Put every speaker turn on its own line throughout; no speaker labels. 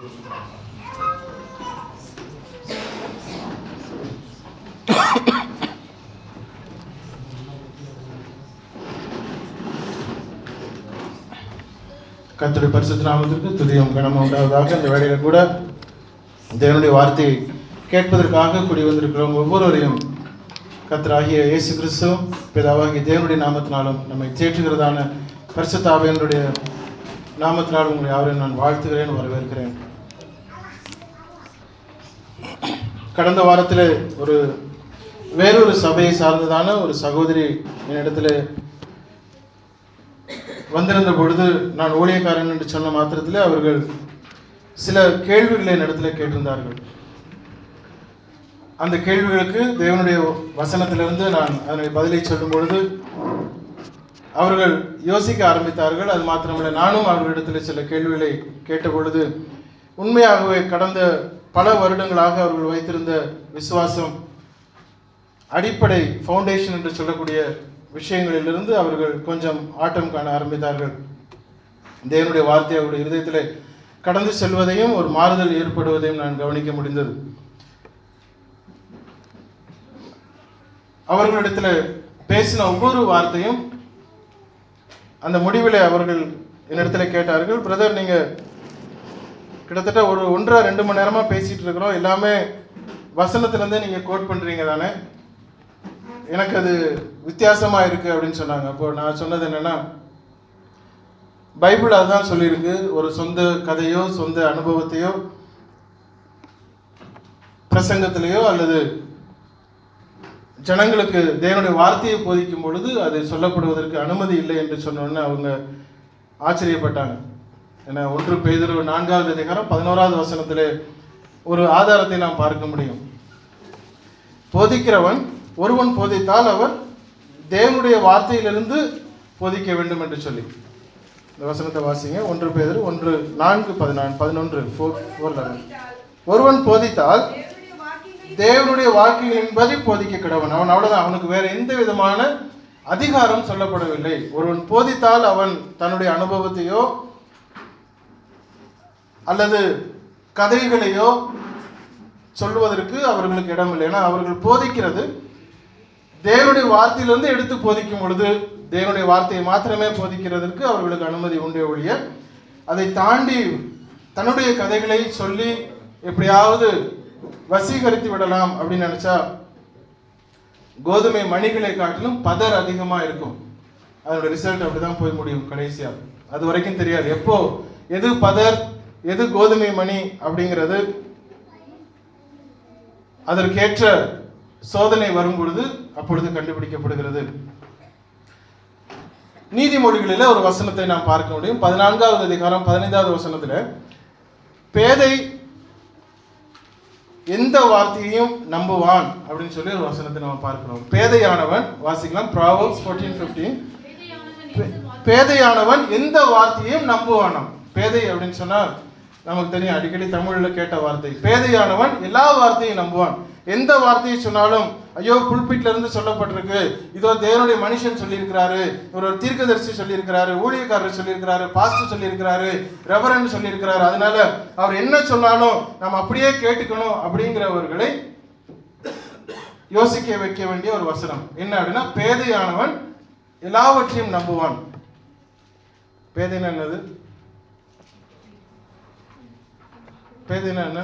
கர்த்தருடைய பரிசுத்த நாமத்திற்கு துதியும் கனமும் உண்டாவதாக இந்த வேலையில் கூட தேவனுடைய வார்த்தையை கேட்பதற்காக கூடி வந்திருக்கிறோம். ஒவ்வொருவரையும் கத்தராகிய இயேசு கிறிஸ்து பிதாவாகிய தேவனுடைய நாமத்தினாலும் நம்மை தேற்றுகிறதான பரிசுத்தாவியனுடைய நாமத்தினாலும் உங்களை யாரையும் நான் வாழ்த்துகிறேன் வரவேற்கிறேன். கடந்த வாரத்தில் ஒரு வேறொரு சபையை சார்ந்ததான ஒரு சகோதரி என்னிடத்தில் வந்திருந்த பொழுது நான் ஊழியக்காரன் என்று சொன்ன மாத்திரத்தில் அவர்கள் சில கேள்விகளை என்னிடத்தில் கேட்டிருந்தார்கள். அந்த கேள்விகளுக்கு தேவனுடைய வசனத்திலிருந்து நான் அதனுடைய பதிலை சொல்லும் பொழுது அவர்கள் யோசிக்க ஆரம்பித்தார்கள். அது மாத்திரமல்ல நானும் அவர்களிடத்தில் சில கேள்விகளை கேட்ட பொழுது உண்மையாகவே கடந்த பல வருடங்களாக அவர்கள் வைத்திருந்த விசுவாசம் அடிப்படை ஃபவுண்டேஷன் என்று சொல்லக்கூடிய விஷயங்களிலிருந்து அவர்கள் கொஞ்சம் ஆட்டம் காண ஆரம்பித்தார்கள். தேவனுடைய வார்த்தை அவருடைய இருதயத்தில் கடந்து செல்வதையும் ஒரு மாறுதல் ஏற்படுவதையும் நான் கவனிக்க முடிந்தது. அவர்களிடத்தில் பேசின ஒவ்வொரு வார்த்தையும் அந்த முடிவில் அவர்கள் என்னிடத்துல கேட்டார்கள் பிரதர் நீங்கள் கிட்டத்தட்ட ஒரு ஒன்றரை ரெண்டு மணி நேரமா பேசிட்டு இருக்கிறோம். எல்லாமே வசனத்துலேருந்தே நீங்க கோட் பண்றீங்க தானே? எனக்கு அது வித்தியாசமா இருக்கு அப்படின்னு சொன்னாங்க. அப்போ நான் சொன்னது என்னன்னா பைபிள் அதுதான் சொல்லியிருக்கு. ஒரு சொந்த கதையோ சொந்த அனுபவத்தையோ பிரசங்கத்திலேயோ அல்லது ஜனங்களுக்கு தேவனுடைய வார்த்தையை போதிக்கும் பொழுது அது சொல்லப்படுவதற்கு அனுமதி இல்லை என்று சொன்னோன்னு அவங்க ஆச்சரியப்பட்டாங்க. என ஒன்று பேதுரு நான்காவது அதிகாரம் பதினோராவது வசனத்திலே ஒரு ஆதாரத்தை நாம் பார்க்க முடியும். போதிக்கிறவன் ஒருவன் போதித்தால் அவர் தேவனுடைய வார்த்தையிலிருந்து போதிக்க வேண்டும் என்று சொல்லி. இந்த வசனத்தை வாசிங்க. ஒன்று பேர் ஒன்று நான்கு பதினான்கு பதினொன்று ஃபோர் ஃபோர் லெவன் ஒருவன் போதித்தால் தேவனுடைய வாக்கியங்களின்படி போதிக்க கிடவன். அவன் அவ்வளோதான் அவனுக்கு வேற எந்த விதமான அதிகாரம் சொல்லப்படவில்லை. ஒருவன் போதித்தால் அவன் தன்னுடைய அனுபவத்தையோ அல்லது கதைகளையோ சொல்லுவதற்கு அவர்களுக்கு இடமில்லை ஏன்னா அவர்கள் போதிக்கிறது. தேவனுடைய வார்த்தையிலிருந்து எடுத்து போதிக்கும் பொழுது தேவனுடைய வார்த்தையை மாத்திரமே போதிக்கிறதற்கு அவர்களுக்கு அனுமதி உண்டே ஒழிய அதை தாண்டி தன்னுடைய கதைகளை சொல்லி எப்படியாவது வசீகரித்து விடலாம் அப்படின்னு நினைச்சா கோதுமை மணிகளை காட்டிலும் பதர் அதிகமாக இருக்கும். அதனுடைய ரிசல்ட் அப்படிதான் போய் முடியும் கடைசியாக அது வரைக்கும் தெரியாது. எப்போ எது பதர் எது கோதுமை மணி அப்படிங்கிறது அதற்கேற்ற சோதனை வரும் பொழுது அப்பொழுது கண்டுபிடிக்கப்படுகிறது. நீதிமொழிகளில ஒரு வசனத்தை நாம் பார்க்க முடியும். பதினான்காவது அதிகாரம் பதினைந்தாவது வசனத்துல பேதை எந்த வார்த்தையையும் நம்புவான் அப்படின்னு சொல்லி ஒரு வசனத்தை நம்ம பார்க்கிறோம். பேதையானவன் வாசிக்கலாம். ப்ராவல்ஸ் ஃபோர்டீன் ஃபிஃப்டீன் பேதையானவன் எந்த வார்த்தையையும் நம்புவானாம். பேதை அப்படின்னு சொன்னா நமக்கு தெரியும் அடிக்கடி தமிழில் கேட்ட வார்த்தை. பேதையானவன் எல்லா வார்த்தையும் நம்புவான். எந்த வார்த்தையை சொன்னாலும் ஐயோ புல்பிட்ல இருந்து சொல்லப்பட்டிருக்கு. இதோ தேவனுடைய மனுஷன் சொல்லியிருக்கிறாரு. ஒரு தீர்க்கதரிசி சொல்லியிருக்கிறாரு. ஊழியக்காரர் சொல்லியிருக்கிறாரு. பாஸ்டர் சொல்லியிருக்கிறாரு. ரெவரன் சொல்லியிருக்கிறாரு. அதனால அவர் என்ன சொன்னாலும் நம்ம அப்படியே கேட்டுக்கணும் அப்படிங்கிறவர்களை யோசிக்க வைக்க வேண்டிய ஒரு வசனம். என்ன அப்படின்னா பேதையானவன் எல்லாவற்றையும் நம்புவான். பேதை என்னது? பேதைன்னா என்ன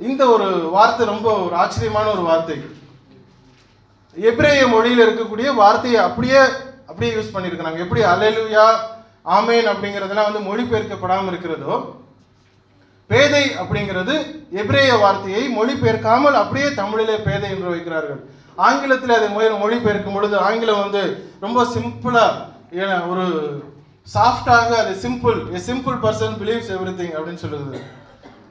இந்த ஒரு வார்த்தை ரொம்ப ஒரு ஆச்சரியமான ஒரு வார்த்தை. எபிரேய மொழியில இருக்கக்கூடிய வார்த்தையை அப்படியே அப்படியே யூஸ் பண்ணியிருக்கிறாங்க. எப்படி அலைலுயா ஆமேன் அப்படிங்கிறதெல்லாம் வந்து மொழிபெயர்க்கப்படாமல் இருக்கிறதோ பேதை அப்படிங்கிறது எபிரேய வார்த்தையை மொழிபெயர்க்காமல் அப்படியே தமிழிலே பேதை என்று வைக்கிறார்கள். ஆங்கிலத்தில் அதை மொழி மொழிபெயர்க்கும் பொழுது ஆங்கிலம் வந்து ரொம்ப சிம்பிளா ஏன்னா ஒரு சாஃப்டாக அது simple a simple person believes everything அப்படின்னு சொல்லுது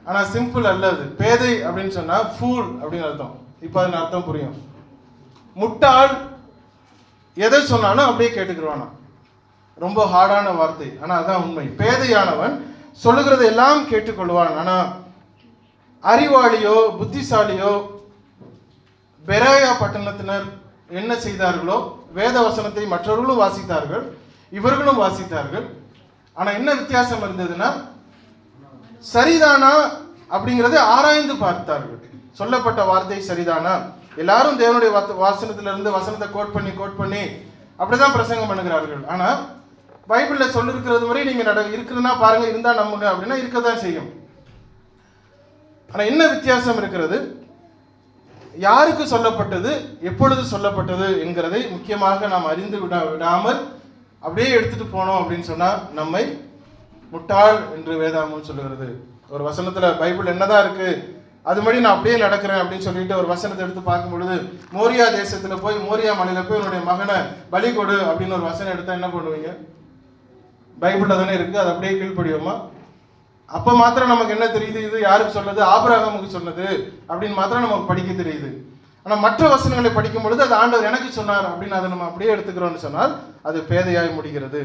ஆனால் சிம்பிள் அல்ல அது. பேதை அப்படின்னு சொன்னால் ஃபூல் அப்படின்னு அர்த்தம். இப்போ அதன் அர்த்தம் புரியும். முட்டாள் எதை சொன்னாலும் அப்படியே கேட்டுக்கிடுவானா ரொம்ப ஹார்டான வார்த்தை. ஆனால் அதான் உண்மை. பேதையானவன் சொல்லுகிறதை எல்லாம் கேட்டுக்கொள்வான். ஆனால் அறிவாளியோ புத்திசாலியோ பெராயா பட்டணத்தினர் என்ன செய்தார்களோ வேத வசனத்தை மற்றவர்களும் வாசித்தார்கள். இவர்களும் வாசித்தார்கள். ஆனா என்ன வித்தியாசம் இருந்ததுன்னா சரிதானா அப்படிங்கறதை ஆராய்ந்து பார்த்தார்கள். சொல்லப்பட்ட வார்த்தை சரிதானா? எல்லாரும் தேவனுடைய வார்த்தை- வாசனத்துல இருந்து வசனத்தை கோட் பண்ணி கோட் பண்ணி அப்படிதான் பிரசங்கம் பண்ணுகிறார்கள். ஆனா பைபிள்ல சொல்லிருக்கிறது வரை நீங்க நட இருக்குதுன்னா பாருங்க இருந்தா நம்புங்க அப்படின்னா இருக்கதான் செய்யும். ஆனா என்ன வித்தியாசம் இருக்கிறது? யாருக்கு சொல்லப்பட்டது எப்பொழுது சொல்லப்பட்டது என்கிறதை முக்கியமாக நாம் அறிந்து விடா விடாமல் அப்படியே எடுத்துட்டு போனோம் அப்படின்னு சொன்னா நம்மை முட்டாள் என்று வேதாமம் சொல்லுகிறது. ஒரு வசனத்துல பைபிள் என்னதான் இருக்கு? அது மாதிரி நான் அப்படியே நடக்கிறேன் அப்படின்னு சொல்லிட்டு ஒரு வசனத்தை எடுத்து பார்க்கும் பொழுது மோரியா தேசத்துல போய் மோரியா மலையில போய் உன்னுடைய மகனை பலி கொடு அப்படின்னு ஒரு வசனம் எடுத்தா என்ன பண்ணுவீங்க? பைபிள்ல தானே இருக்கு அது அப்படியே கீழ்ப்படியோமா அப்ப மாத்திரம் நமக்கு என்ன தெரியுது? இது யாருக்கு சொன்னது ஆபராகமுக்கு சொன்னது அப்படின்னு மாத்திரம் நமக்கு படிக்க தெரியுது. ஆனா மற்ற வசனங்களை படிக்கும் பொழுது அது ஆண்டவர் எனக்கு சொன்னார் அப்படின்னு அதை நம்ம அப்படியே எடுத்துக்கிறோம்னு சொன்னால் அது பேதையாய் முடிகிறது.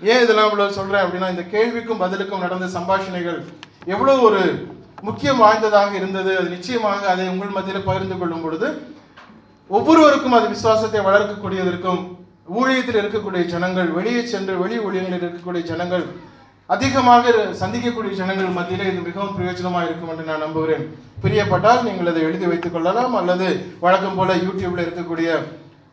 ஏன் இதெல்லாம் இவ்வளவு சொல்றேன் அப்படின்னா இந்த கேள்விக்கும் பதிலுக்கும் நடந்த சம்பாஷணைகள் எவ்வளவு ஒரு முக்கியம் வாய்ந்ததாக இருந்தது. அது நிச்சயமாக அதை உங்கள் மத்தியில் பகிர்ந்து கொள்ளும் பொழுது ஒவ்வொருவருக்கும் அது விசுவாசத்தை வளர்க்கக்கூடியதற்கும் ஊழியத்தில் இருக்கக்கூடிய ஜனங்கள் வெளியே சென்று வெளி ஊழியங்களில் இருக்கக்கூடிய ஜனங்கள் அதிகமாக சந்திக்கக்கூடிய ஜனங்கள் மத்தியில் இது மிகவும் பிரயோஜனமாக இருக்கும் என்று நான் நம்புகிறேன். பிரியப்பட்டால் நீங்கள் அதை எழுதி வைத்துக் கொள்ளலாம் அல்லது வழக்கம் போல யூடியூப்ல இருக்கக்கூடிய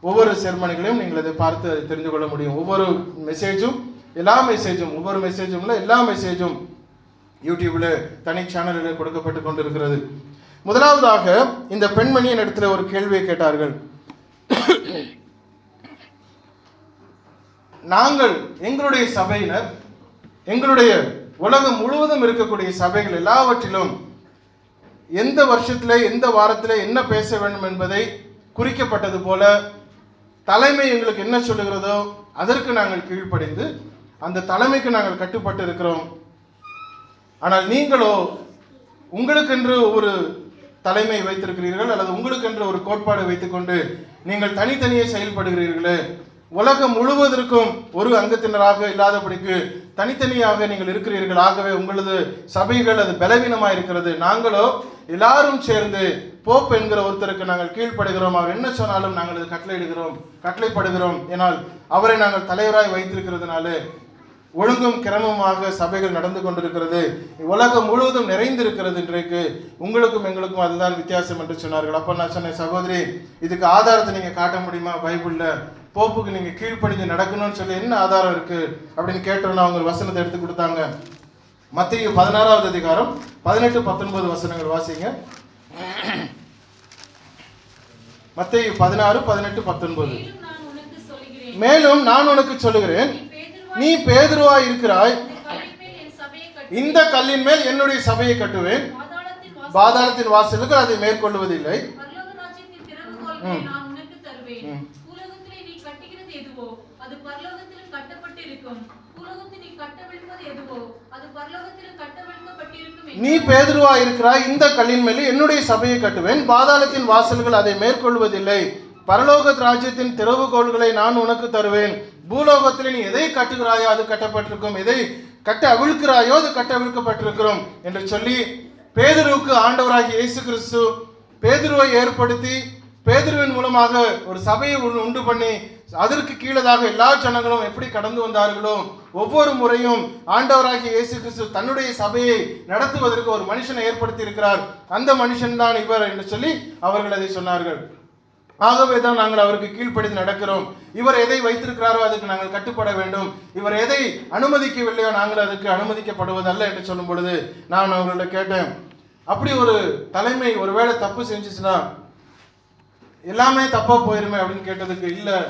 ஒவ்வொரு செர்மனிகளையும் நீங்கள் அதை பார்த்து அதை தெரிந்து கொள்ள முடியும். ஒவ்வொரு மெசேஜும் எல்லா மெசேஜும் ஒவ்வொரு மெசேஜும் எல்லா மெசேஜும் யூடியூப்ல தனி சேனலில் கொடுக்கப்பட்டு கொண்டிருக்கிறது. முதலாவதாக இந்த பெண்மணியின் இடத்துல ஒரு கேள்வியை கேட்டார்கள். நாங்கள் எங்களுடைய சபையினர் எங்களுடைய உலகம் முழுவதும் இருக்கக்கூடிய சபைகள் எல்லாவற்றிலும் எந்த வருஷத்தில் எந்த வாரத்தில் என்ன பேச வேண்டும் என்பதை குறிக்கப்பட்டது போல தலைமை எங்களுக்கு என்ன சொல்லுகிறதோ அதற்கு நாங்கள் கீழ்ப்படைந்து அந்த தலைமைக்கு நாங்கள் கட்டுப்பட்டு இருக்கிறோம் ஆனால் நீங்களோ உங்களுக்கென்று ஒரு தலைமை வைத்திருக்கிறீர்கள் அல்லது உங்களுக்கென்று ஒரு கோட்பாடு வைத்துக்கொண்டு நீங்கள் தனித்தனியே செயல்படுகிறீர்களே. உலகம் முழுவதற்கும் ஒரு அங்கத்தினராக இல்லாதபடிக்கு தனித்தனியாக நீங்கள் இருக்கிறீர்கள். ஆகவே உங்களது சபைகள் அது பலவீனமாக இருக்கிறது நாங்களோ எல்லாரும் சேர்ந்து போப் என்கிற ஒருத்தருக்கு நாங்கள் கீழ்ப்படுகிறோம். அவர் என்ன சொன்னாலும் நாங்கள் இது கட்டளையிடுகிறோம். கட்டளைப்படுகிறோம். ஏனால் அவரை நாங்கள் தலைவராய் வைத்திருக்கிறதுனால ஒழுங்கும் கிரமமாக சபைகள் நடந்து கொண்டிருக்கிறது. உலகம் முழுவதும் நிறைந்திருக்கிறது இன்றைக்கு. உங்களுக்கும் எங்களுக்கும் அதுதான் வித்தியாசம் என்று சொன்னார்கள். அப்போ நான் சொன்னேன் சகோதரி இதுக்கு ஆதாரத்தை நீங்கள் காட்ட முடியுமா? பைபிளில் போப்புக்கு நீங்க கீழ்ப்படிஞ்சு நடக்கணும்னு சொல்லி என்ன ஆதாரம் இருக்கு அப்படின்னு கேட்டோம்னா அவங்க வசனத்தை எடுத்து கொடுத்தாங்க. மத்திய பதினாறாவது அதிகாரம் பதினெட்டு பத்தொன்பது வசனங்கள் வாசிங்க. மத்திய பதினாறு பதினெட்டு பத்தொன்பது.
மேலும் நான் உனக்கு சொல்லுகிறேன். நீ பேதுருவாய்
இருக்கிறாய்.
இந்த கல்லின் மேல்
என்னுடைய
சபையை கட்டு
சபையை கட்டுவேன்.
பாதாளத்தின் வாசல்
பாதாளத்தின் வாசலுக்கு அதை மேற்கொள்வதில்லை.
பரலோக ராஜ்யத்தின் திறவுகோல்களை நான் உனக்கு தருவேன்
ம்.
பூலோகத்திலே நீ கட்டுகிறது எதுவோ அது பரலோகத்திலும் கட்டப்பட்டிருக்கும் பூலோகத்தில் நீ கட்டவிழ்ப்பது எதுவோ அது பரலோகத்திலும் கட்டவிழ்க்கப்பட்டிருக்கும்
நீ பேதுருவாய் இருக்கிறாய் இந்த கல்லின் மேல் என்னுடைய சபையை கட்டுவேன். பாதாளத்தின் வாசல்கள் அதை மேற்கொள்வதில்லை. பரலோக ராஜ்யத்தின் திறவுகோள்களை நான் உனக்கு தருவேன். பூலோகத்தில் நீ எதை கட்டுகிறாயோ அது கட்டப்பட்டிருக்கும். எதை கட்ட அவிழ்க்கிறாயோ அது கட்ட அவிழ்க்கப்பட்டிருக்கிறோம் என்று சொல்லி பேதுருவுக்கு ஆண்டவராகிய இயேசு கிறிஸ்து பேதுருவை ஏற்படுத்தி பேதுருவின் மூலமாக ஒரு சபையை உண்டு- உண்டு பண்ணி அதற்கு கீழதாக எல்லா ஜனங்களும் எப்படி கடந்து வந்தார்களோ ஒவ்வொரு முறையும் ஆண்டவராகிய இயேசு கிறிஸ்து தன்னுடைய சபையை நடத்துவதற்கு ஒரு மனுஷனை ஏற்படுத்தி இருக்கிறார் அந்த மனுஷன் தான் இவர் என்று சொல்லி அவர்கள் அதை சொன்னார்கள். ஆகவே தான் நாங்கள் அவருக்கு கீழ்ப்படிந்து நடக்கிறோம். இவர் எதை வைத்திருக்கிறாரோ அதுக்கு நாங்கள் கட்டுப்பட வேண்டும். இவர் எதை அனுமதிக்கவில்லையோ நாங்கள் அதுக்கு அனுமதிக்கப்படுவதல்ல என்று சொல்லும் பொழுது நான் அவர்கள்ட்ட கேட்டேன். அப்படி ஒரு தலைமை ஒருவேளை தப்பு செஞ்சுச்சுன்னா எல்லாமே தப்பா போயிருமே அப்படின்னு கேட்டதுக்கு இல்ல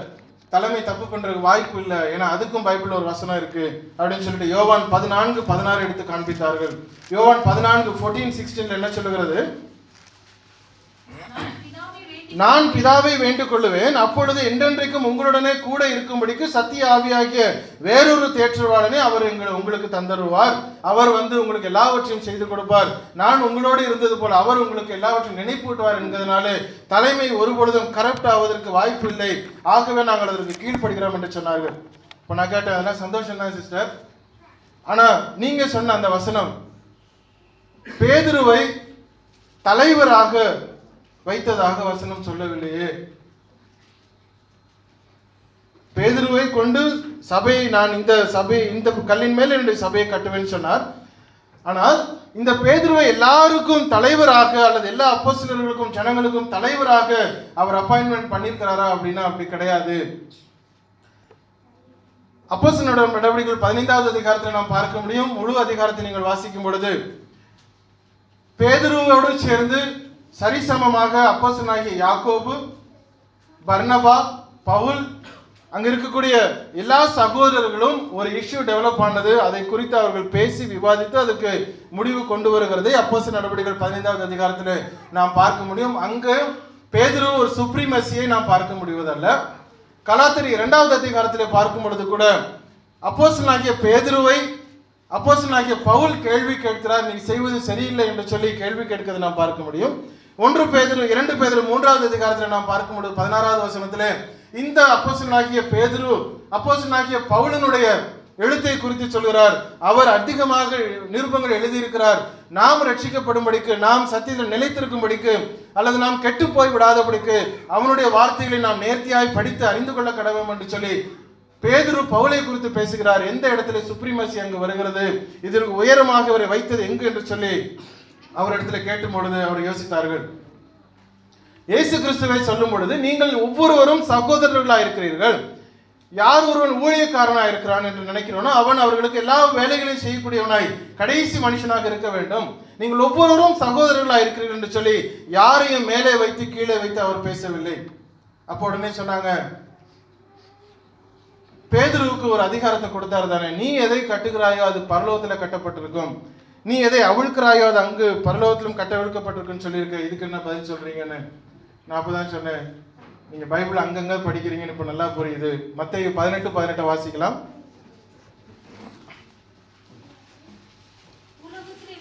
தலைமை தப்பு பண்றதுக்கு வாய்ப்பு இல்லை. ஏன்னா அதுக்கும் பைபிள் ஒரு வசனம் இருக்கு. அப்படின்னு சொல்லிட்டு யோவான் பதினான்கு பதினாறு எடுத்து காண்பித்தார்கள். யோவான் பதினான்கு ஃபோர்டீன் சிக்ஸ்டீன்ல என்ன சொல்லுகிறது?
நான் பிதாவை
வேண்டிக் கொள்ளுவேன் அப்பொழுது என்றென்றைக்கும் உங்களுடனே கூட இருக்கும்படிக்கு சத்திய ஆவியாகிய வேறொரு தேற்றவாளனை அவர் எங்கள் உங்களுக்கு தந்தருவார். அவர் வந்து உங்களுக்கு எல்லாவற்றையும் செய்து கொடுப்பார். நான் உங்களோடு இருந்தது போல அவர் உங்களுக்கு எல்லாவற்றையும் நினைப்பூட்டுவார் என்கிறதுனாலே தலைமை ஒருபொழுதும் கரப்ட் ஆவதற்கு வாய்ப்பு இல்லை. ஆகவே நாங்கள் அதற்கு கீழ்ப்படுகிறோம் என்று சொன்னார்கள். இப்போ நான் கேட்டேன் அதெல்லாம் சந்தோஷம் தான் சிஸ்டர் ஆனா நீங்க சொன்ன அந்த வசனம் பேதுருவை தலைவராக வைத்ததாக வசனம் சொல்லவில்லையே. பேதுருவை கொண்டு சபையை நான் இந்த சபை இந்த கல்லின் மேல் என்னுடைய சபையை கட்டுவேன்னு சொன்னார். ஆனால் இந்த பேதுருவை எல்லாருக்கும் தலைவராக அல்லது எல்லா அப்போசிலர்களுக்கும் ஜனங்களுக்கும் தலைவராக அவர் அப்பாயின்மெண்ட் பண்ணியிருக்கிறாரா அப்படின்னா அப்படி கிடையாது. அப்போசனோட நடவடிக்கைகள் பதினைந்தாவது அதிகாரத்தில் நாம் பார்க்க முடியும். முழு அதிகாரத்தை நீங்கள் வாசிக்கும் பொழுது பேதுருவோடு சேர்ந்து சரிசமமாக அப்போசனாகிய யாக்கோபு பர்னபா பவுல் அங்கே இருக்கக்கூடிய எல்லா சகோதரர்களும் ஒரு இஷ்யூ டெவலப் ஆனது அதை குறித்து அவர்கள் பேசி விவாதித்து அதுக்கு முடிவு கொண்டு வருகிறதை அப்போச நடவடிக்கைகள் பதினைந்தாவது அதிகாரத்தில் நாம் பார்க்க முடியும். அங்கு பேதுரு ஒரு சுப்ரீமசியை நாம் பார்க்க முடிவதல்ல. கலாத்திரி இரண்டாவது அதிகாரத்தில் பார்க்கும் பொழுது கூட அப்போசனாகிய பேதுருவை அப்போசனாகிய பவுல் கேள்வி கேட்கிறார் நீ செய்வது சரியில்லை என்று சொல்லி கேள்வி கேட்கிறது நாம் பார்க்க முடியும். ஒன்று பேதுரு இரண்டு பேதுரு மூன்றாவது அதிகாரத்தில் நாம் பார்க்க முடியும் பதினாறாவது வசனத்தில் இந்த அப்போசனாகிய பேதுரு அப்போசனாகிய பவுலனுடைய எழுத்தை குறித்து சொல்கிறார். அவர் அதிகமாக நிருபங்கள் எழுதியிருக்கிறார். நாம் ரட்சிக்கப்படும்படிக்கு நாம் சத்தியத்தில் நிலைத்திருக்கும்படிக்கு அல்லது நாம் கெட்டு போய் விடாதபடிக்கு அவனுடைய வார்த்தைகளை நாம் நேர்த்தியாய் படித்து அறிந்து கொள்ள கடவும் என்று சொல்லி பேதுரு பவுலை குறித்து பேசுகிறார். எந்த இடத்துல சுப்ரீமசி அங்கு வருகிறது? இதற்கு உயரமாக அவரை வைத்தது எங்கு என்று சொல்லி அவரிடத்துல கேட்டும் பொழுது அவர் யோசித்தார்கள். இயேசு கிறிஸ்துவை சொல்லும் பொழுது நீங்கள் ஒவ்வொருவரும் சகோதரர்களாக இருக்கிறீர்கள். யார் ஒருவன் ஊழியக்காரனாக இருக்கிறான் என்று நினைக்கிறோனோ அவன் அவர்களுக்கு எல்லா வேலைகளையும் செய்யக்கூடியவனாய் கடைசி மனுஷனாக இருக்க வேண்டும். நீங்கள் ஒவ்வொருவரும் சகோதரர்களாக இருக்கிறீர்கள் என்று சொல்லி யாரையும் மேலே வைத்து கீழே வைத்து அவர் பேசவில்லை. அப்போ உடனே சொன்னாங்க பேதுருவுக்கு ஒரு அதிகாரத்தை கொடுத்தாரு தானே. நீ எதை கட்டுகிறாயோ அது பரலோகத்தில் கட்டப்பட்டிருக்கும். நீ எதை அவிழ்க்கிறாயோ அது அங்கு பரலோகத்திலும் கட்டவிழ்க்கப்பட்டிருக்குன்னு சொல்லியிருக்கு. இதுக்கு என்ன பதில் சொல்றீங்கன்னு? நான் அப்பதான் சொன்னேன். நீங்க பைபிள் அங்கங்க படிக்கிறீங்கன்னு இப்ப நல்லா புரியுது. மத்தேயு பதினெட்டு பதினெட்டை வாசிக்கலாம்.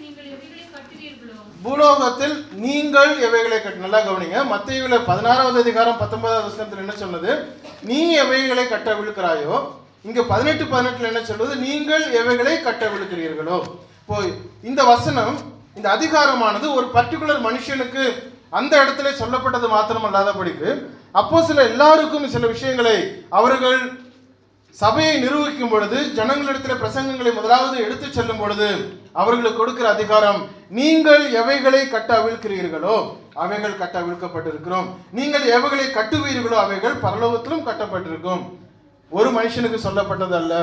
நீங்கள்
பூலோகத்தில் நீங்கள் எவைகளை கட்ட நல்லா கவனிங்க. மத்தியில பதினாறாவது அதிகாரம் பத்தொன்பதாவது வசனத்தில் என்ன சொன்னது? நீ எவைகளை கட்ட விழுக்கிறாயோ இங்க பதினெட்டு பதினெட்டுல என்ன சொல்றது நீங்கள் எவைகளை கட்ட விழுக்கிறீர்களோ இப்போ இந்த வசனம் இந்த அதிகாரமானது ஒரு பர்டிகுலர் மனுஷனுக்கு அந்த இடத்துல சொல்லப்பட்டது மாத்திரம் அல்லாதபடிக்கு அப்போ சில எல்லாருக்கும் சில விஷயங்களை அவர்கள் சபையை நிர்வகிக்கும் பொழுது ஜனங்களிடத்தில் பிரசங்கங்களை முதலாவது எடுத்துச் செல்லும் பொழுது அவர்களுக்கு கொடுக்கிற அதிகாரம் நீங்கள் எவைகளை கட்ட அவிழ்க்கிறீர்களோ அவைகள் கட்ட அவிழ்க்கப்பட்டிருக்கிறோம் நீங்கள் எவைகளை கட்டுவீர்களோ அவைகள் பரலோகத்திலும் கட்டப்பட்டிருக்கும். ஒரு மனுஷனுக்கு சொல்லப்பட்டது அல்ல.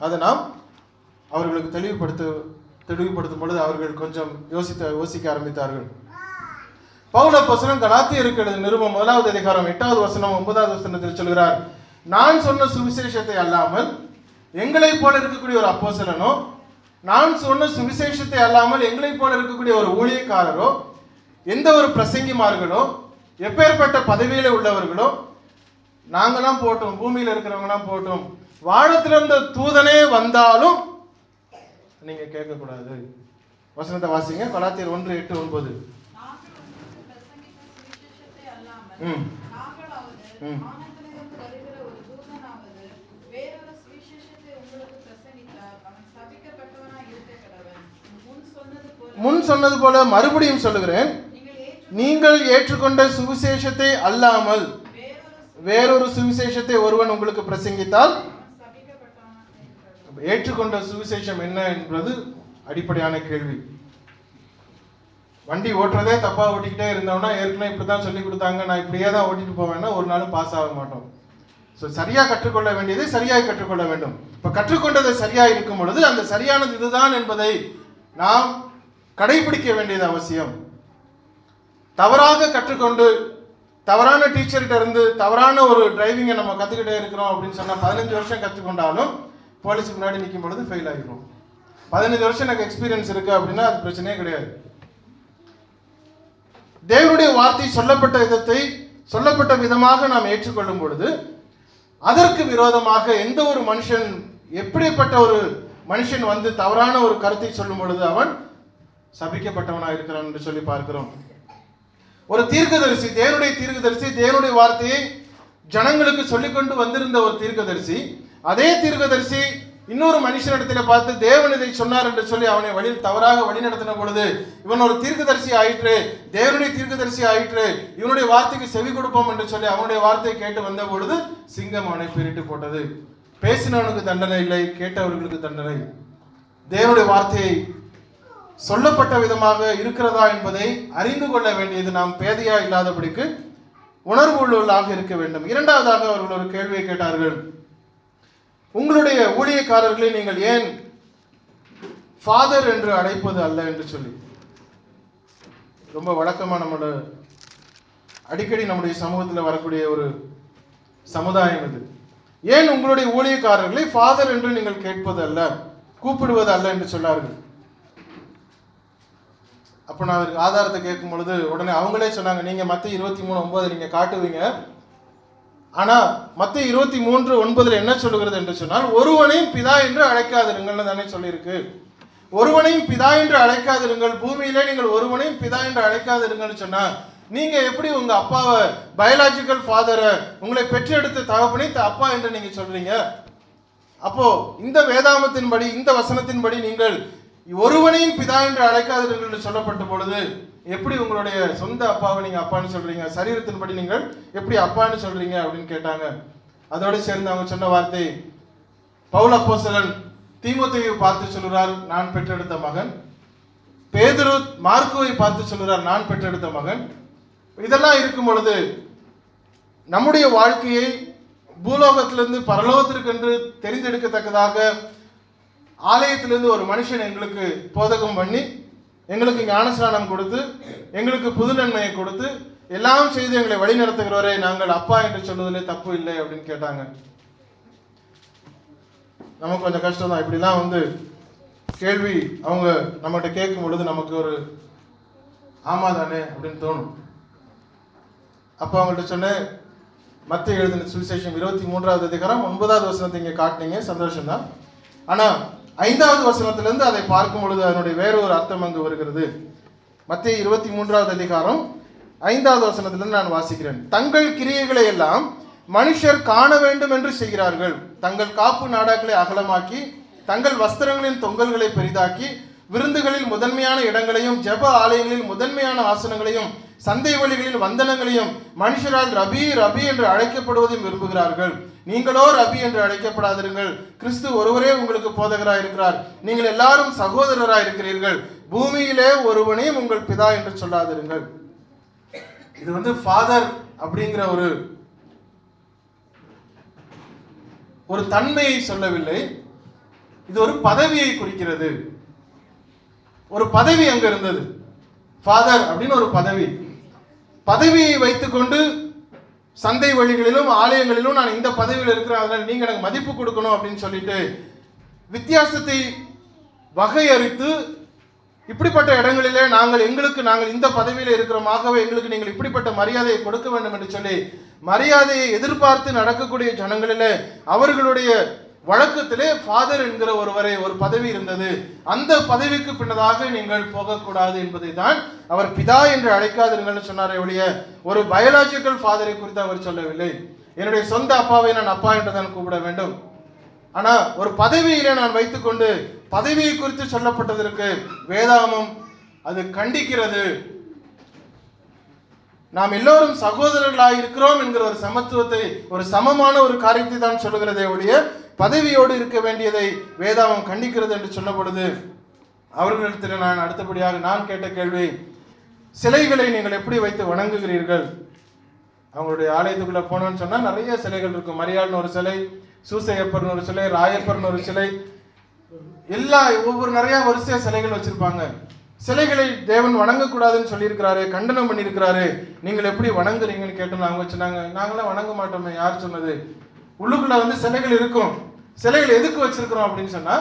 அதை நாம் அவர்களுக்கு தெளிவுபடுத்த தெளிவுபடுத்தும் பொழுது அவர்கள் கொஞ்சம் யோசித்த யோசிக்க ஆரம்பித்தார்கள். பவுல பசனம் கலாத்தியருக்கு எழுதிய நிருபம் முதலாவது அதிகாரம் எட்டாவது வசனம் ஒன்பதாவது வசனத்தில் சொல்கிறார் நான் சொன்ன சுவிசேஷத்தை அல்லாமல் எங்களை போல இருக்கக்கூடிய ஒரு அப்போசலனோ நான் சொன்ன சுவிசேஷத்தை அல்லாமல் எங்களை போல இருக்கக்கூடிய ஒரு ஊழியக்காரரோ எந்த ஒரு பிரசங்கிமார்களோ எப்பேற்பட்ட பதவியில உள்ளவர்களோ நாங்களாம் போட்டோம் பூமியில இருக்கிறவங்களாம் போட்டோம் வானத்துல தூதனே வந்தாலும் நீங்க கேட்கக்கூடாது. வசனத்தை வாசிங்க. கலாத்தியர் ஒன்று எட்டு ஒன்பது.
நாங்கள்
ம். ம்.
முன் சொன்னது போல
மறுபடியும் சொல்லுகிறேன்.
நீங்கள் ஏற்று
நீங்கள் ஏற்றுக்கொண்ட சுவிசேஷத்தை அல்லாமல்
வேறொரு
சுவிசேஷத்தை ஒருவன் உங்களுக்கு பிரசங்கித்தால்
அவன் சபிக்கப்பட்டவனாய் இருக்க கடவன்
ஏற்றுக்கொண்ட சுவிசேஷம் என்ன என்பது அடிப்படையான கேள்வி. வண்டி ஓட்டுறதே தப்பா ஓட்டிக்கிட்டே இருந்தோம்னா ஏற்கனவே இப்படிதான் சொல்லி கொடுத்தாங்க நான் இப்படியே தான் ஓட்டிட்டு போவேன்னா ஒரு நாளும் பாஸ் ஆக மாட்டோம். ஸோ சரியா கற்றுக்கொள்ள வேண்டியதை சரியாய் கற்றுக்கொள்ள வேண்டும். இப்போ கற்றுக்கொண்டது சரியா இருக்கும் பொழுது அந்த சரியானது இதுதான் என்பதை நாம் கடைபிடிக்க வேண்டியது அவசியம். தவறாக கற்றுக்கொண்டு தவறான டீச்சர்கிட்ட இருந்து தவறான ஒரு டிரைவிங்கை நம்ம கற்றுக்கிட்டே இருக்கிறோம் அப்படின்னு சொன்னால் பதினஞ்சு வருஷம் கற்றுக்கொண்டாலும் போலீஸ் முன்னாடி நிற்கும் பொழுது ஃபெயில் ஆகிடும் பதினஞ்சு வருஷம் எனக்கு எக்ஸ்பீரியன்ஸ் இருக்கு அப்படின்னா அது பிரச்சனையே கிடையாது. தேவனுடைய வார்த்தை சொல்லப்பட்ட விதத்தை சொல்லப்பட்ட விதமாக நாம் ஏற்றுக்கொள்ளும் பொழுது அதற்கு விரோதமாக எந்த ஒரு மனுஷன் எப்படிப்பட்ட ஒரு மனுஷன் வந்து தவறான ஒரு கருத்தை சொல்லும் பொழுது அவன் சபிக்கப்பட்டவனாக இருக்கிறான் என்று சொல்லி பார்க்கிறோம். ஒரு தீர்க்கதரிசி தேவனுடைய தீர்க்கதரிசி தேவனுடைய வார்த்தையை ஜனங்களுக்கு சொல்லிக்கொண்டு வந்திருந்த ஒரு தீர்க்கதரிசி அதே தீர்க்கதரிசி இன்னொரு மனுஷனிடத்துல பார்த்து தேவன் இதை சொன்னார் என்று சொல்லி அவனை வழி தவறாக வழி நடத்தின பொழுது இவன் ஒரு தீர்க்கதரிசி ஆயிற்று தேவனுடைய தீர்க்கதரிசி ஆயிற்று இவனுடைய வார்த்தைக்கு செவி கொடுப்போம் என்று சொல்லி அவனுடைய வார்த்தையை கேட்டு வந்த பொழுது சிங்கம் அவனை பிரிட்டு போட்டது. பேசினவனுக்கு தண்டனை இல்லை கேட்டவர்களுக்கு தண்டனை. தேவனுடைய வார்த்தையை சொல்லப்பட்ட விதமாக இருக்கிறதா என்பதை அறிந்து கொள்ள வேண்டியது நாம் பேதையா இல்லாதபடிக்கு உணர்வு உள்ளவர்களாக இருக்க வேண்டும். இரண்டாவதாக அவர்கள் ஒரு கேள்வியை கேட்டார்கள். உங்களுடைய ஊழியக்காரர்களை நீங்கள் ஏன் ஃபாதர் என்று அழைப்பது அல்ல என்று சொல்லி. ரொம்ப வழக்கமாக நம்மளோட அடிக்கடி நம்முடைய சமூகத்தில் வரக்கூடிய ஒரு சமுதாயம் இது. ஏன் உங்களுடைய ஊழியக்காரர்களை ஃபாதர் என்று நீங்கள் கேட்பது அல்ல கூப்பிடுவது அல்ல என்று சொன்னார்கள்? அப்போ நான் அவருக்கு ஆதாரத்தை கேட்கும் பொழுது உடனே அவங்களே சொன்னாங்க நீங்கள் மற்ற இருபத்தி மூணு ஒன்பது நீங்கள் காட்டுவீங்க. ஆனா மற்ற இருபத்தி மூன்று ஒன்பதுல என்ன சொல்லுகிறது என்று சொன்னால் ஒருவனையும் பிதா என்று அழைக்காதிருங்கள்னு தானே சொல்லியிருக்கு. ஒருவனையும் பிதா என்று அழைக்காதிருங்கள். பூமியிலே நீங்கள் ஒருவனையும் பிதா என்று அழைக்காதிருங்கள்னு சொன்னா நீங்க எப்படி உங்க அப்பாவை பயாலாஜிக்கல் ஃபாதரை உங்களை பெற்றெடுத்த தகப்பனை த- அப்பா என்று நீங்க சொல்றீங்க? அப்போ இந்த வேதாமத்தின்படி இந்த வசனத்தின்படி நீங்கள் ஒருவனையும் பிதா என்று அழைக்காதீர்கள் என்று சொல்லப்பட்ட பொழுது எப்படி உங்களுடைய சொந்த அப்பாவை நீங்க அப்பான்னு சொல்றீங்க? சரீரத்தின்படி நீங்கள் எப்படி அப்பான்னு சொல்றீங்க அப்படின்னு கேட்டாங்க. அதோடு சேர்ந்து அவங்க சொன்ன வார்த்தை பவுல அப்போஸ்தலன் தீமுத்தையை பார்த்து சொல்கிறார் நான் பெற்றெடுத்த மகன். பேதுரு மார்க்குவை பார்த்து சொல்கிறார் நான் பெற்றெடுத்த மகன். இதெல்லாம் இருக்கும் பொழுது நம்முடைய வாழ்க்கையை பூலோகத்திலிருந்து பரலோகத்திற்கென்று தெரிந்தெடுக்கத்தக்கதாக ஆலயத்திலிருந்து ஒரு மனுஷன் எங்களுக்கு போதகம் பண்ணி எங்களுக்கு ஞானஸ்நானம் கொடுத்து எங்களுக்கு புது நன்மையை கொடுத்து எல்லாம் செய்து எங்களை வழி நடத்துகிறவரை நாங்கள் அப்பா என்று சொல்வதிலே தப்பு இல்லை அப்படின்னு கேட்டாங்க. நமக்கு கொஞ்சம் கஷ்டம் தான் இப்படிலாம் வந்து கேள்வி அவங்க நம்மகிட்ட கேட்கும் பொழுது நமக்கு ஒரு ஆமா தானே அப்படின்னு தோணும். அப்போ அவங்கள்ட்ட சொன்னேன் மத்திய எழுதின சுவிசேஷம் இருபத்தி மூன்றாவது அதிகாரம் ஒன்பதாவது வசனத்தை இங்கே காட்டினீங்க. சந்தோஷம் தான் ஆனால் ஐந்தாவது வசனத்திலிருந்து அதை பார்க்கும் பொழுது அதனுடைய வேறொரு அர்த்தம் அங்கு வருகிறது. மத்திய இருபத்தி மூன்றாவது அதிகாரம் ஐந்தாவது வசனத்திலிருந்து நான் வாசிக்கிறேன். தங்கள் கிரியைகளை எல்லாம் மனுஷர் காண வேண்டும் என்று செய்கிறார்கள். தங்கள் காப்பு நாடாக்களை அகலமாக்கி தங்கள் வஸ்திரங்களின் தொங்கல்களை பெரிதாக்கி விருந்துகளில் முதன்மையான இடங்களையும் ஜெப ஆலயங்களில் முதன்மையான ஆசனங்களையும் சந்தை வழிகளில் வந்தனங்களையும் மனுஷரால் ரபி ரபி என்று அழைக்கப்படுவதையும் விரும்புகிறார்கள். நீங்களோ ரபி என்று அழைக்கப்படாதிருங்கள். கிறிஸ்து ஒருவரே உங்களுக்கு போதகராய் இருக்கிறார். நீங்கள் எல்லாரும் சகோதரராய் இருக்கிறீர்கள். பூமியிலே ஒருவனையும் உங்கள் பிதா என்று சொல்லாதிருங்கள். இது வந்து ஃபாதர் அப்படிங்கிற ஒரு ஒரு தன்மையை சொல்லவில்லை. இது ஒரு பதவியை குறிக்கிறது. ஒரு பதவி அங்க இருந்தது. ஃபாதர் அப்படின்னு ஒரு பதவி. பதவியை வைத்துக்கொண்டு சந்தை வழிகளிலும் ஆலயங்களிலும் நான் இந்த பதவியில் இருக்கிறேன். அதனால் நீங்கள் எனக்கு மதிப்பு கொடுக்கணும் அப்படின்னு சொல்லிட்டு வித்தியாசத்தை வகையறித்து இப்படிப்பட்ட இடங்களிலே நாங்கள் எங்களுக்கு நாங்கள் இந்த பதவியில் இருக்கிறோம். ஆகவே எங்களுக்கு நீங்கள் இப்படிப்பட்ட மரியாதையை கொடுக்க வேண்டும் என்று சொல்லி மரியாதையை எதிர்பார்த்து நடக்கக்கூடிய ஜனங்களிலே அவர்களுடைய வழக்கத்திலே ஃபாதர் என்கிற ஒருவரை ஒரு பதவி இருந்தது. அந்த பதவிக்கு பின்னதாக நீங்கள் போகக்கூடாது என்பதை தான் அவர் பிதா என்று அழைக்காதீர்கள் சொன்னாரே ஒழிய ஒரு பயாலாஜிக்கல் ஃபாதரை குறித்து அவர் சொல்லவில்லை. என்னுடைய சொந்த அப்பாவை நான் அப்பா என்று தான் கூப்பிட வேண்டும். ஆனால் ஒரு பதவியிலே நான் வைத்துக்கொண்டு பதவியை குறித்து சொல்லப்பட்டதற்கு வேதாமம் அது கண்டிக்கிறது. நாம் எல்லோரும் சகோதரர்களாக இருக்கிறோம் என்கிற ஒரு சமத்துவத்தை ஒரு சமமான ஒரு காரியத்தை தான் சொல்லுகிறதே ஒழிய பதவியோடு இருக்க வேண்டியதை வேதாமம் கண்டிக்கிறது என்று சொல்லப்படுது. அவர்களிடத்தில் நான் அடுத்தபடியாக நான் கேட்ட கேள்வி சிலைகளை நீங்கள் எப்படி வைத்து வணங்குகிறீர்கள்? அவங்களுடைய ஆலயத்துக்குள்ளே போனோன்னு சொன்னால் நிறைய சிலைகள் இருக்கும். மரியாள்னு ஒரு சிலை சூசையப்பர்னு ஒரு சிலை ராயப்பர்னு ஒரு சிலை எல்லா ஒவ்வொரு நிறையா வரிசையாக சிலைகள் வச்சுருப்பாங்க. சிலைகளை தேவன் வணங்கக்கூடாதுன்னு சொல்லியிருக்கிறாரு கண்டனம் பண்ணியிருக்கிறாரு. நீங்கள் எப்படி வணங்குறீங்கன்னு கேட்டோம் அவங்க சொன்னாங்க. நாங்களாம் வணங்க மாட்டோமே யார் சொன்னது? உள்ளுக்குள்ள வந்து சிலைகள் இருக்கும். சிலைகள் எதுக்கு வச்சிருக்கிறோம் அப்படின்னு சொன்னா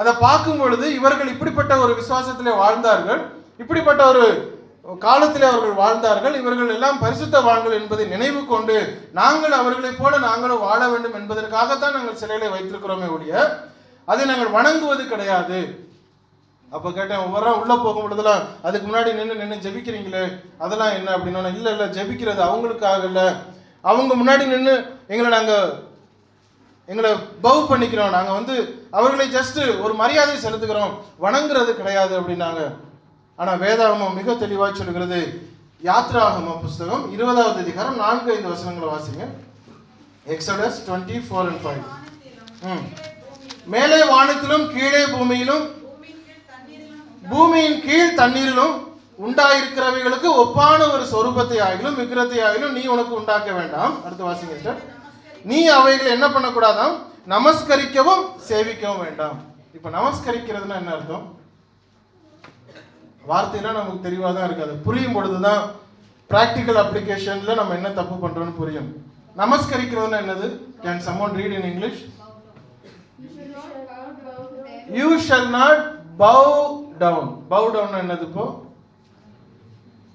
அதை பார்க்கும் பொழுது இவர்கள் இப்படிப்பட்ட ஒரு விசுவாசத்திலே வாழ்ந்தார்கள் இப்படிப்பட்ட ஒரு காலத்திலே அவர்கள் வாழ்ந்தார்கள் இவர்கள் எல்லாம் பரிசுத்தவான்கள் என்பதை நினைவு கொண்டு நாங்கள் அவர்களைப் போல நாங்களும் வாழ வேண்டும் என்பதற்காகத்தான் நாங்கள் சிலைகளை வைத்திருக்கிறோமே ஒழிய அதை நாங்கள் வணங்குவது கிடையாது. அப்ப கேட்டேன் ஒவ்வொரு உள்ள போகும் பொழுதெல்லாம் அதுக்கு முன்னாடி நின்று நின்று ஜெபிக்கிறீங்களே? அதெல்லாம் என்ன அப்படின்னா இல்ல இல்ல ஜெபிக்கிறது அவங்களுக்காக இல்ல. அவங்க முன்னாடி நின்று எங்களை நாங்க எங்களை பவ் பண்ணிக்கிறோம். நாங்க வந்து அவர்களை ஜஸ்ட் ஒரு மரியாதை செலுத்துகிறோம். வணங்குறது கிடையாது அப்படின்னாங்க. ஆனா வேதாகமம் மிக தெளிவாய் சொல்கிறது யாத்ராகம புஸ்தகம் இருபதாவது அதிகாரம் நான்கு ஐந்து வசனங்களை வாசிங்க. Exodus twenty four and five ம். மேலே வானத்திலும் கீழே பூமியிலும்
பூமியின் கீழ் தண்ணீரிலும் உண்டா-
பூமியின் கீழ் தண்ணீரிலும் உண்டாயிருக்கிறவைகளுக்கு ஒப்பான ஒரு சொரூபத்தை ஆகிலும் விக்கிரத்தை ஆகிலும் நீ உனக்கு உண்டாக்க வேண்டாம். அடுத்து வாசிங்க நீ அவைகளை என்ன பண்ணக்கூடாதாம்? நமஸ்கரிக்கவும் சேவிக்கவும் வேண்டாம். இப்ப நமஸ்கரிக்கிறதுனா என்ன அர்த்தம்? வார்த்தையெல்லாம் நமக்கு தெளிவாக தான் இருக்காது புரியும் பொழுதுதான் ப்ராக்டிக்கல் அப்ளிகேஷன்ல நம்ம என்ன தப்பு பண்றோம்னு புரியும். நமஸ்கரிக்கிறதுனா என்னது? Can someone read in English you shall not bow down bow down என்னது இப்போ?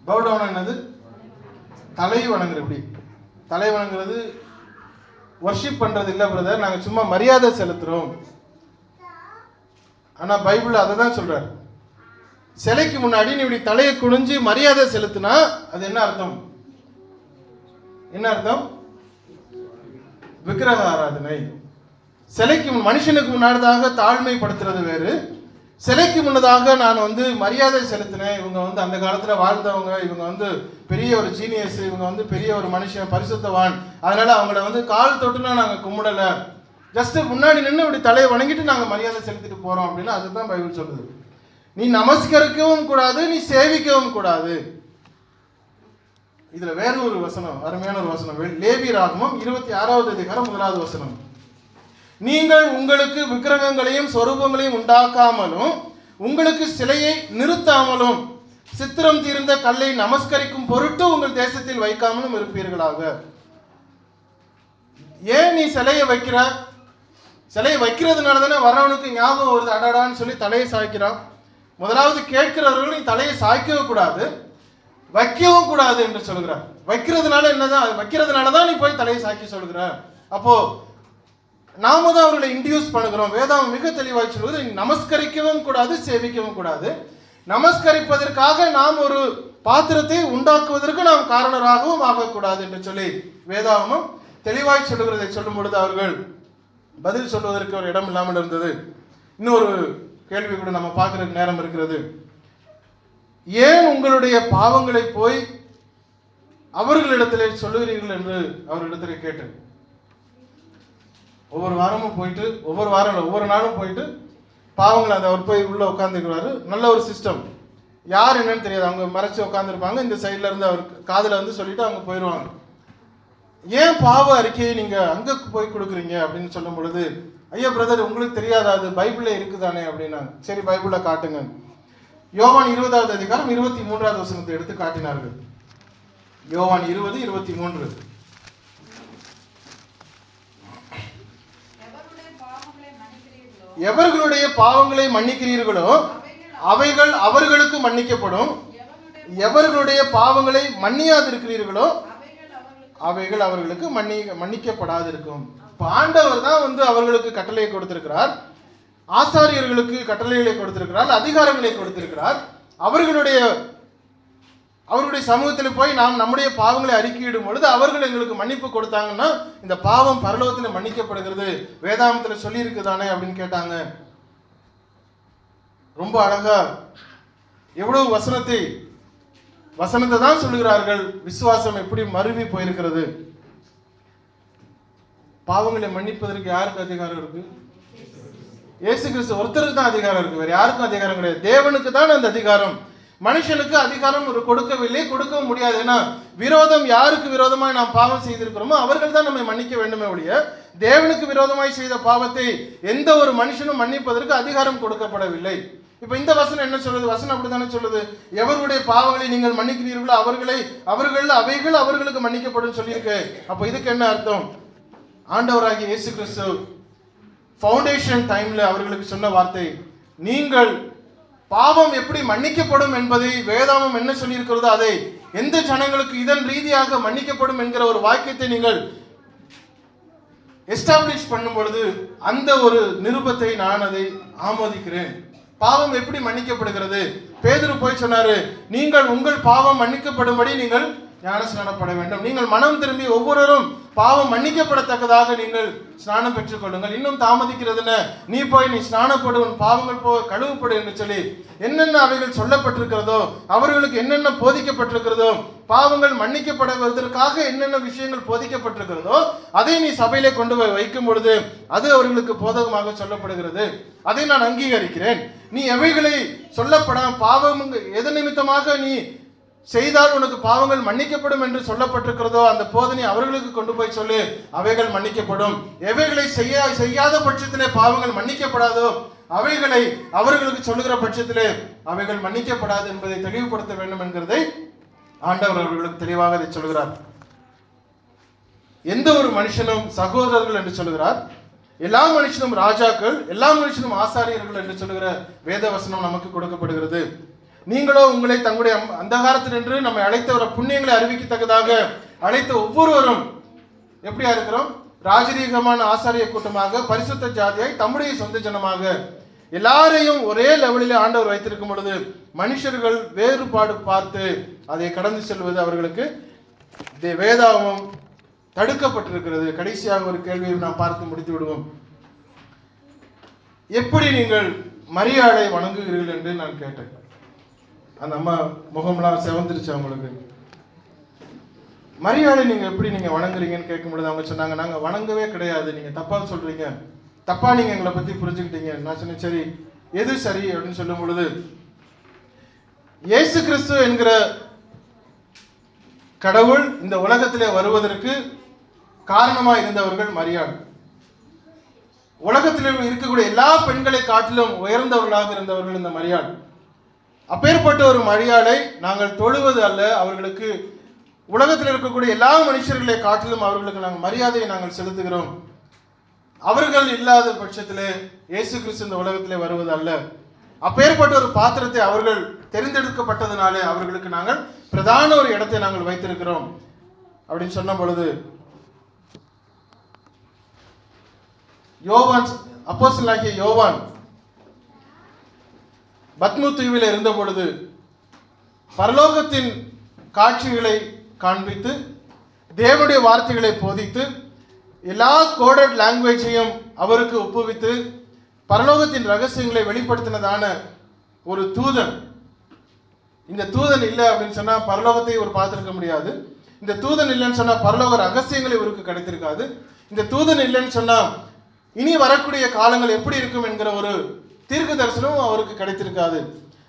பவு டவுன் என்னது? தலை வணங்குற இப்படி. தலை வணங்குறது ஒர்ஷிப் பண்றது இல்லை பிரதர் நாங்கள் சும்மா மரியாதை செலுத்துறோம். ஆனால் பைபிள் அதை தான் சொல்றாரு. சிலைக்கு முன்னாடி நீ இப்படி தலையை குனிஞ்சு மரியாதை செலுத்தினா அது என்ன அர்த்தம்? என்ன அர்த்தம்? விக்கிரக ஆராதனை. சிலைக்கு மனுஷனுக்கு முன்னாடிதாக தாழ்மைப்படுத்துறது வேறு. சிலைக்கு முன்னதாக நான் வந்து மரியாதை செலுத்தினேன். இவங்க வந்து அந்த காலத்தில் வாழ்ந்தவங்க. இவங்க வந்து பெரிய ஒரு ஜீனியஸ் இவங்க வந்து பெரிய ஒரு மனுஷன் பரிசுத்தவான். அதனால அவங்கள வந்து கால் தொட்டுனா நாங்கள் கும்பிடல. ஜஸ்ட் முன்னாடி நின்று இப்படி தலையை வணங்கிட்டு நாங்கள் மரியாதை செலுத்திட்டு போகிறோம் அப்படின்னு அதுதான் பைபிள் சொல்லுது. நீ நமஸ்கரிக்கவும் கூடாது நீ சேவிக்கவும் கூடாது. இதுல வேற ஒரு வசனம் அருமையான ஒரு வசனம். லேபி லேவி ராகமம் இருபத்தி ஆறாவது அதிகாரம் முதலாவது வசனம். நீங்கள் உங்களுக்கு விக்கிரகங்களையும் சொரூபங்களையும் உண்டாக்காமலும் உங்களுக்கு சிலையை நிறுத்தாமலும் சித்திரம் தீர்ந்த கல்லை நமஸ்கரிக்கும் பொருட்டு உங்கள் தேசத்தில் வைக்காமலும் இருப்பீர்களாக. ஏன் நீ சிலையை வைக்கிற சிலையை வைக்கிறதுனால தானே வரவனுக்கு ஞாபகம் வருது. அடடான்னு சொல்லி தலையை சாய்க்கிறான். முதலாவது கேட்கிறவர்கள் நீ தலையை சாய்க்கவும் கூடாது வைக்கவும் கூடாது என்று சொல்கிறார். வைக்கிறதுனால என்னதான்? அது வைக்கிறதுனால தான் நீ போய் தலையை சாய்க்க சொல்கிற அப்போ நாம தான் அவர்களை இன்டியூஸ் பண்ணுகிறோம். வேதாம் மிக தெளிவாக சொல்வது நமஸ்கரிக்கவும் கூடாது சேவிக்கவும் கூடாது. நமஸ்கரிப்பதற்காக நாம் ஒரு பாத்திரத்தை உண்டாக்குவதற்கு நாம் காரணராகவும் ஆகக்கூடாது என்று சொல்லி வேதாகமம் தெளிவாய் சொல்லுகிறதை சொல்லும் பொழுது அவர்கள் பதில் சொல்வதற்கு ஒரு இடம் இல்லாமல் இருந்தது. இன்னொரு கேள்வி கூட நம்ம பார்க்கறதுக்கு நேரம் இருக்கிறது. ஏன் உங்களுடைய பாவங்களை போய் அவர்களிடத்திலே சொல்லுகிறீர்கள் என்று அவர்களிடத்திலே கேட்டேன். ஒவ்வொரு வாரமும் போயிட்டு ஒவ்வொரு வாரம் ஒவ்வொரு நாளும் போயிட்டு பாவங்களை அந்த அவர் போய் உள்ளே உட்காந்துக்கிறாரு நல்ல ஒரு சிஸ்டம் யார் என்னன்னு தெரியாது. அவங்க மறைச்சி உட்காந்துருப்பாங்க இந்த சைடில் இருந்து அவர் காதில் வந்து சொல்லிட்டு அவங்க போயிடுவாங்க ஏன் பாவ அறிக்கையை நீங்க அங்கே போய் கொடுக்குறீங்க அப்படின்னு சொல்லும் பொழுது ஐயா பிரதர் உங்களுக்கு தெரியாதா? அது பைபிளில் இருக்குதானே? அப்படின்னாங்க. சரி பைபிளில் காட்டுங்க. யோவான் இருபதாவது அதிகாரம் இருபத்தி மூன்றாவது வசனத்தை எடுத்து காட்டினார்கள். யோவான் இருபது இருபத்தி மூன்று
எவருடைய பாவங்களை மன்னிக்கிறீர்களோ
எவர்களுடைய பாவங்களை மன்னிக்கிறீர்களோ
அவைகள்
அவர்களுக்கு மன்னிக்கப்படும். எவர்களுடைய பாவங்களை மன்னியாதிருக்கிறீர்களோ
அவைகள் அவர்களுக்கு
மன்னி மன்னிக்கப்படாதிருக்கும். இப்ப ஆண்டவர் தான் வந்து அவர்களுக்கு கட்டளையை கொடுத்திருக்கிறார். ஆசாரியர்களுக்கு கட்டளைகளை கொடுத்திருக்கிறார் அதிகாரங்களை கொடுத்திருக்கிறார். அவர்களுடைய அவருடைய சமூகத்தில் போய் நாம் நம்முடைய பாவங்களை அறிக்கையிடும் பொழுது அவர்கள் எங்களுக்கு மன்னிப்பு கொடுத்தாங்கன்னா இந்த பாவம் பரலோகத்தில் மன்னிக்கப்படுகிறது. வேதாமத்தில் சொல்லியிருக்குதானே அப்படின்னு கேட்டாங்க. ரொம்ப அழகா எவ்வளவு வசனத்தை வசனத்தை தான் சொல்லுகிறார்கள். விசுவாசம் எப்படி மருவி போயிருக்கிறது. பாவங்களை மன்னிப்பதற்கு யாருக்கு அதிகாரம் இருக்கு? இயேசு கிறிஸ்து ஒருத்தருக்கு தான் அதிகாரம் இருக்கு. வேற யாருக்கும் அதிகாரம் கிடையாது. தேவனுக்கு தான் அந்த அதிகாரம். மனுஷனுக்கு அதிகாரம் ஒரு கொடுக்கவில்லை கொடுக்க முடியாது. ஏன்னா விரோதம் யாருக்கு விரோதமாய் நாம் பாவம் செய்திருக்கிறோமோ அவர்கள் தான் நம்மை மன்னிக்க வேண்டுமே ஒழிய தேவனுக்கு விரோதமாய் செய்த பாவத்தை எந்த ஒரு மனுஷனும் மன்னிப்பதற்கு அதிகாரம் கொடுக்கப்படவில்லை. இப்போ இந்த வசனம் என்ன சொல்லுது? வசனம் அப்படித்தானே சொல்லுது? எவருடைய பாவங்களை நீங்கள் மன்னிக்கிறீர்களோ அவர்களை அவர்கள் அவைகள் அவர்களுக்கு மன்னிக்கப்படும் சொல்லியிருக்கு. அப்போ இதுக்கு என்ன அர்த்தம்? ஆண்டவராகிய இயேசு கிறிஸ்து ஃபவுண்டேஷன் டைம்ல அவர்களுக்கு சொன்ன வார்த்தை நீங்கள் பாவம் எப்படி மன்னிக்கப்படும் என்பதை வேதாமம் என்ன சொல்லியிருக்கிறதோ அதை எந்த ஜனங்களுக்கு இதன் ரீதியாக மன்னிக்கப்படும் என்கிற ஒரு வாக்கியத்தை நீங்கள் எஸ்டாப்ளிஷ் பண்ணும் பொழுது அந்த ஒரு நிருபத்தை நான் அதை ஆமோதிக்கிறேன். பாவம் எப்படி மன்னிக்கப்படுகிறது? பேதுரு போய் சொன்னாரு நீங்கள் உங்கள் பாவம் மன்னிக்கப்படும்படி நீங்கள் ஞானஸ்நானப்பட வேண்டும். நீங்கள் மனம் திரும்பி ஒவ்வொருவரும் பாவம் மன்னிக்கப்படத்தக்கதாக நீங்கள் ஸ்நானம் பெற்றுக்கொள்ளுங்கள். இன்னும் தாமதிக்கிறதுன நீ போய் நீ ஸ்நானப்படு உன் பாவங்கள் போ கழுவுப்படு என்று சொல்லி என்னென்ன அவைகள் சொல்லப்பட்டிருக்கிறதோ அவர்களுக்கு என்னென்ன போதிக்கப்பட்டிருக்கிறதோ பாவங்கள் மன்னிக்கப்படுவதற்காக என்னென்ன விஷயங்கள் போதிக்கப்பட்டிருக்கிறதோ அதை நீ சபையிலே கொண்டு போய் வைக்கும் பொழுது அது அவர்களுக்கு போதகமாக சொல்லப்படுகிறது. அதை நான் அங்கீகரிக்கிறேன். நீ எவைகளை சொல்லப்பட பாவம் எது நிமித்தமாக நீ செய்தால் உனக்கு பாவங்கள் மன்னிக்கப்படும் என்று சொல்லப்பட்டிருக்கிறதோ அந்த போதனை அவர்களுக்கு கொண்டு போய் சொல்லு. அவைகள் மன்னிக்கப்படும். எவைகளை செய்ய செய்யாத பட்சத்திலே பாவங்கள் மன்னிக்கப்படாதோ அவைகளை அவர்களுக்கு சொல்லுகிற பட்சத்திலே அவைகள் மன்னிக்கப்படாது என்பதை தெளிவுபடுத்த வேண்டும் என்கிறதை ஆண்டவர் அவர்களுக்கு தெளிவாக அதை சொல்கிறார் எந்த ஒரு மனுஷனும் சகோதரர்கள் என்று சொல்கிறார் எல்லா மனுஷனும் ராஜாக்கள் எல்லா மனுஷனும் ஆசாரியர்கள் என்று சொல்லுகிற வேத வசனம் நமக்கு கொடுக்கப்படுகிறது. நீங்களோ உங்களை தங்களுடைய அம்- அந்தகாரத்தில் நின்று நம்மை அழைத்தவர புண்ணியங்களை அறிவிக்கத்தக்கதாக அழைத்த ஒவ்வொருவரும் எப்படியா இருக்கிறோம்? ராஜரீகமான ஆசாரிய கூட்டமாக பரிசுத்த ஜாதியாய் தம்முடைய சொந்த ஜனமாக. எல்லாரையும் ஒரே லெவலில் ஆண்டவர் வைத்திருக்கும் பொழுது மனுஷர்கள் வேறுபாடு பார்த்து அதை கடந்து செல்வது அவர்களுக்கு தே- தடுக்கப்பட்டிருக்கிறது. கடைசியாக ஒரு கேள்வியை நாம் பார்த்து முடித்து விடுவோம். எப்படி நீங்கள் மரியாதை வணங்குகிறீர்கள் என்று நான் கேட்டேன். அந்த அம்மா முகம்லாம் செவந்துருச்சு அவங்களுக்கு. மரியாதை நீங்க எப்படி நீங்க வணங்குறீங்கன்னு கேட்கும் பொழுது அவங்க சொன்னாங்க நாங்க வணங்கவே கிடையாது. நீங்க தப்பா சொல்றீங்க. தப்பா நீங்க எங்களை பத்தி புரிஞ்சுக்கிட்டீங்க. நான் சொன்னேன் சரி எது சரி? அப்படின்னு சொல்லும் பொழுது இயேசு கிறிஸ்து என்கிற கடவுள் இந்த உலகத்திலே வருவதற்கு காரணமா இருந்தவர்கள் மரியாள். உலகத்தில் இருக்கக்கூடிய எல்லா பெண்களை காட்டிலும் உயர்ந்தவர்களாக இருந்தவர்கள் இந்த மரியாள். அப்பேற்பட்ட ஒரு மழையாளை நாங்கள் தொழுவது அல்ல. அவர்களுக்கு உலகத்தில் இருக்கக்கூடிய எல்லா மனுஷர்களை காட்டிலும் அவர்களுக்கு நாங்கள் மரியாதையை நாங்கள் செலுத்துகிறோம். அவர்கள் இல்லாத பட்சத்தில் இயேசு கிறிஸ்து இந்த உலகத்திலே வருவது அல்ல. அப்பேற்பட்ட ஒரு பாத்திரத்தை அவர்கள் தெரிந்தெடுக்கப்பட்டதுனாலே அவர்களுக்கு நாங்கள் பிரதான ஒரு இடத்தை நாங்கள் வைத்திருக்கிறோம். அப்படின்னு சொன்ன பொழுது யோவான் அப்போஸ்தலனாகிய யோவான் பத்மு தீவில் இருந்த பொழுது பரலோகத்தின் காட்சிகளை காண்பித்து தேவனுடைய வார்த்தைகளை போதித்து எல்லா கோடட் லாங்குவேஜையும் அவருக்கு ஒப்புவித்து பரலோகத்தின் ரகசியங்களை வெளிப்படுத்தினதான ஒரு தூதன். இந்த தூதன் இல்லை அப்படின்னு சொன்னால் பரலோகத்தை ஒரு பார்த்துருக்க முடியாது. இந்த தூதன் இல்லைன்னு சொன்னால் பரலோக ரகசியங்கள் இவருக்கு கிடைத்திருக்காது. இந்த தூதன் இல்லைன்னு சொன்னால் இனி வரக்கூடிய காலங்கள் எப்படி இருக்கும் என்கிற ஒரு தீர்க்க தரிசனம் அவருக்கு கிடைத்திருக்காது.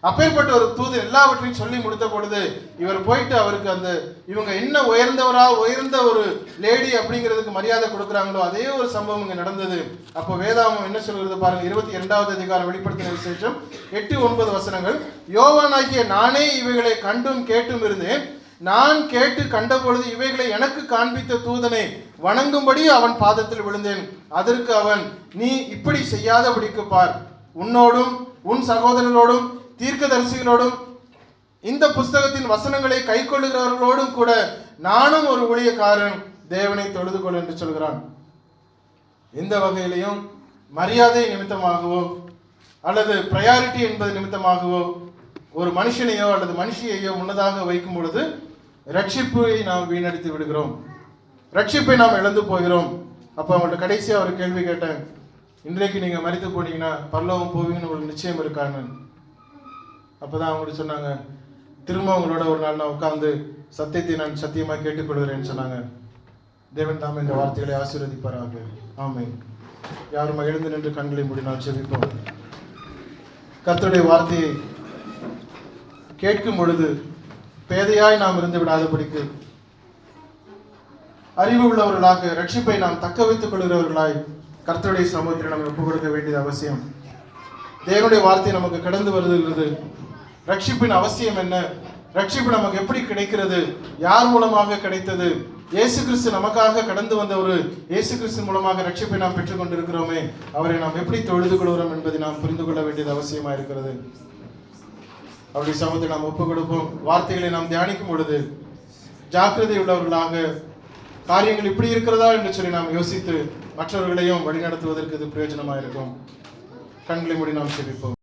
அப்பேற்பட்ட ஒரு தூது எல்லாவற்றையும் சொல்லி முடித்த பொழுது இவர் போயிட்டு அவருக்கு அந்த இவங்க என்ன உயர்ந்தவரா உயர்ந்த ஒரு லேடி அப்படிங்கிறதுக்கு மரியாதை கொடுக்குறாங்களோ அதே ஒரு சம்பவம் இங்கே நடந்தது. அப்போ வேதாமம் என்ன சொல்கிறது பாருங்க இருபத்தி இரண்டாவது அதிகாரம் வெளிப்படுத்தின விசேஷம் எட்டு ஒன்பது வசனங்கள். யோவானாகிய நானே இவைகளை கண்டும் கேட்டும் இருந்தேன். நான் கேட்டு கண்டபொழுது இவைகளை எனக்கு காண்பித்த தூதனை வணங்கும்படி அவன் பாதத்தில் விழுந்தேன். அதற்கு அவன் நீ இப்படி செய்யாதபடிக்கு பார். உன்னோடும் உன் சகோதரர்களோடும் தீர்க்கதரிசிகளோடும் இந்த புஸ்தகத்தின் வசனங்களை கைக்கொள்ளுகிறவர்களோடும் கூட நானும் ஒரு ஊழியக்காரன் தேவனை தொழுது கொள் என்று சொல்கிறான். எந்த வகையிலையும் மரியாதை நிமித்தமாகவோ அல்லது ப்ரையாரிட்டி என்பது நிமித்தமாகவோ ஒரு மனுஷனையோ அல்லது மனுஷியையோ முன்னதாக வைக்கும் பொழுது ரட்சிப்பை நாம் வீணடித்து விடுகிறோம். ரட்சிப்பை நாம் இழந்து போகிறோம். அப்போ அவங்கள்ட்ட கடைசியாக ஒரு கேள்வி கேட்டேன். இன்றைக்கு நீங்க மறித்து போனீங்கன்னா பரலோகம் போவீங்கன்னு உங்களுக்கு நிச்சயம் இருக்கான்னு அப்பதான் அவங்கள்ட்ட சொன்னாங்க திரும்ப அவங்களோட ஒரு நாள் நான் உட்கார்ந்து சத்தியத்தை நான் சத்தியமா கேட்டுக்கொள்கிறேன்னு சொன்னாங்க. தேவன் தாமே இந்த வார்த்தைகளை ஆசீர்வதிப்பாராக. ஆமை யாரும் எழுந்து நின்று கண்களை மூடி நான் செபிப்போம் வார்த்தையை கேட்கும் பொழுது பேதையாய் நாம் இருந்து விடாதபடிக்கு அறிவு உள்ளவர்களாக ரட்சிப்பை நாம் தக்க வைத்துக் கொள்கிறவர்களாய் கர்த்தருடைய சமூகத்தில் நாம் ஒப்புக் கொடுக்க வேண்டியது அவசியம். தேவனுடைய வார்த்தை நமக்கு கடந்து வருகிறது. ரட்சிப்பின் அவசியம் என்ன? ரட்சிப்பு நமக்கு எப்படி கிடைக்கிறது? யார் மூலமாக கிடைத்தது? இயேசு கிறிஸ்து நமக்காக கடந்து வந்த ஒரு இயேசு கிறிஸ்து மூலமாக ரட்சிப்பை நாம் பெற்றுக் கொண்டிருக்கிறோமே. அவரை நாம் எப்படி தொழுது கொள்கிறோம் என்பதை நாம் புரிந்து கொள்ள வேண்டியது அவசியமா இருக்கிறது. அவருடைய சமூகத்தை நாம் ஒப்புக் கொடுப்போம். வார்த்தைகளை நாம் தியானிக்கும் பொழுது ஜாக்கிரதை உள்ளவர்களாக காரியங்கள் இப்படி இருக்கிறதா என்று சொல்லி நாம் யோசித்து மற்றவர்களையும் வழிநடத்துவதற்கு இது பிரயோஜனமாக இருக்கும் கண்களை மூடி நாம் செபிப்போம்.